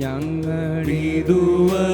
ഞങ്ങളിതുവരെ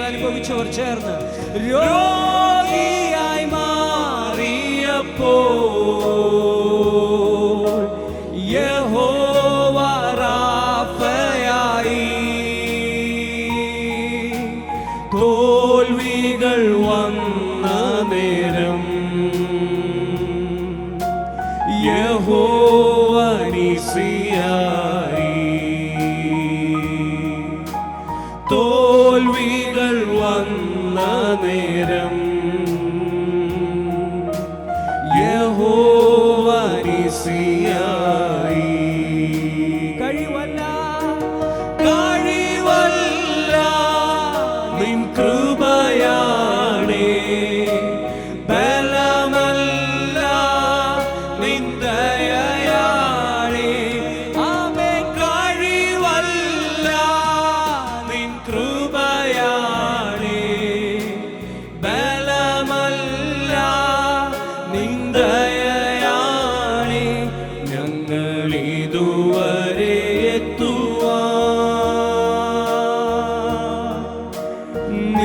അത് അനുഭവിച്ചവർ ചേർന്ന് രോഗിയായി മാറിയപ്പോ Yeah.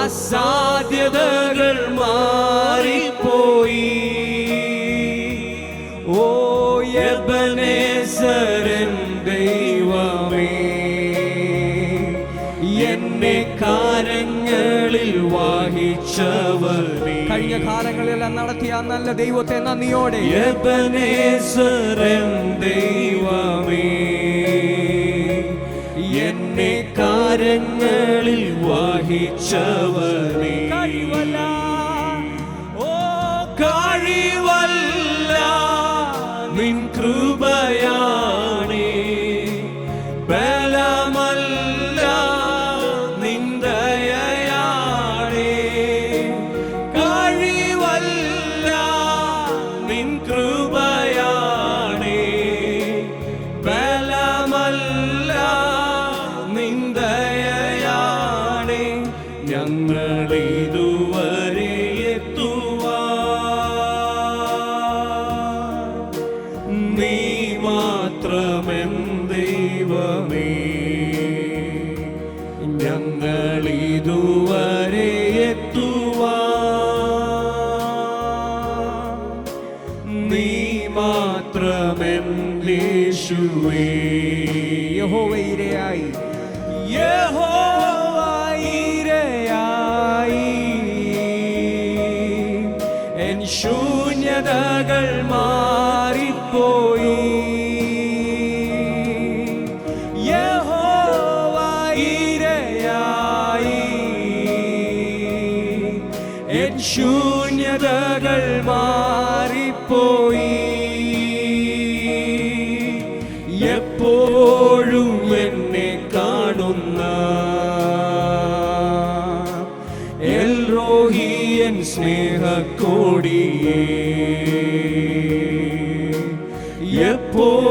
അസാധ്യതകൾ മാറിപ്പോയി. ഓ യബനേസരൻ ദൈവമേ എന്നെ കാലങ്ങളിൽ വാഹിച്ചവനേ. കഴിഞ്ഞ കാലങ്ങളിലെല്ലാം നടത്തിയ നല്ല ദൈവത്തെ നന്ദിയോടെ. യബനേസരൻ ദൈവമേ എന്നെ കാരങ്ങളിൽ വാഹിച്ചവനേ കഴിവല്ല. ഓ കഴിവല്ല. നിൻ കൃപയാണേ ഞങ്ങളിതുവരെ എത്തുവാ നീ മാത്രമെന്തേശുവേ യഹോവൈരയായി എൻ ശൂന്യതകൾ മാറിപ്പോ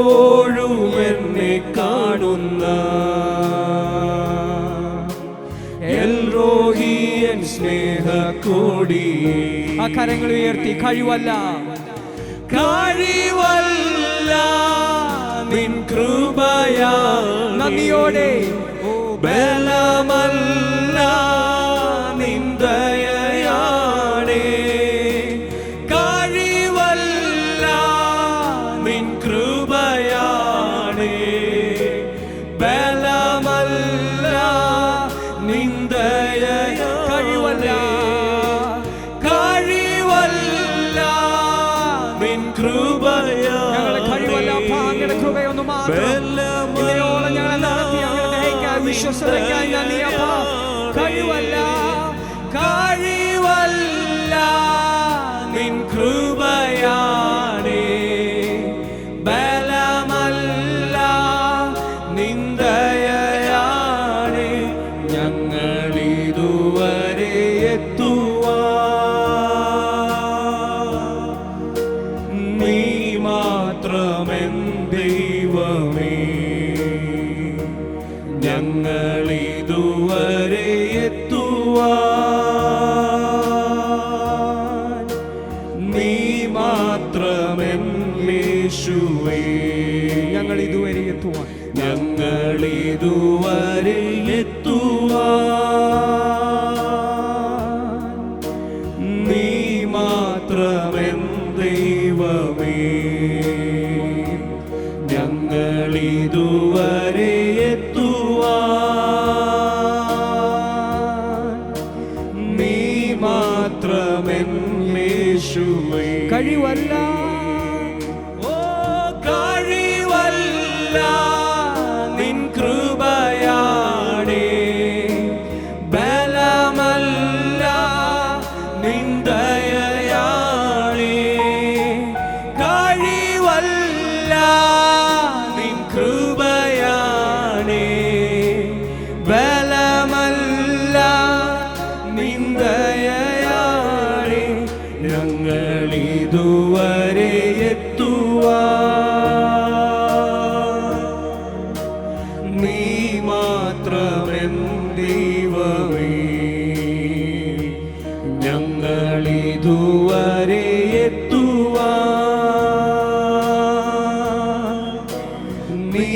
എപ്പോഴും എന്നെ കാണുന്ന എൽരോഹിയൻ സ്നേഹ കോടി ആ കരങ്ങൾ ഉയർത്തി കഴിവല്ല. കഴിവല്ല നിൻ കൃപയാ നന്ദിയോടെ. ഓ ബലമല്ല. നിൻ കൃപയാ. ഞങ്ങളെ കഴിവല്ല അപ്പാ, അങ്ങയുടെ കൃപയൊന്നു മാത്രം ഞങ്ങളെ നടത്തി അങ്ങനെ വിശ്വസതയ്ക്കായി നന്ദി അപ്പാ കഴിവല്ല ഞങ്ങളിതുവരെ എത്തുവാൻ നീ മാത്രമെന്നേശുവേ. ഇതുവരെ എത്തുവാൻ. ഞങ്ങളിതുവരെ എത്തുവാൻ യേശുവേ മാത്രമെൻ ദൈവമേ ഞങ്ങളിതുവരെ എത്തുവാ. നീ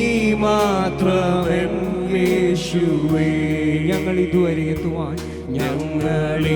ഇതുവരെ എത്തുവാൻ ഞങ്ങളിതുവരെ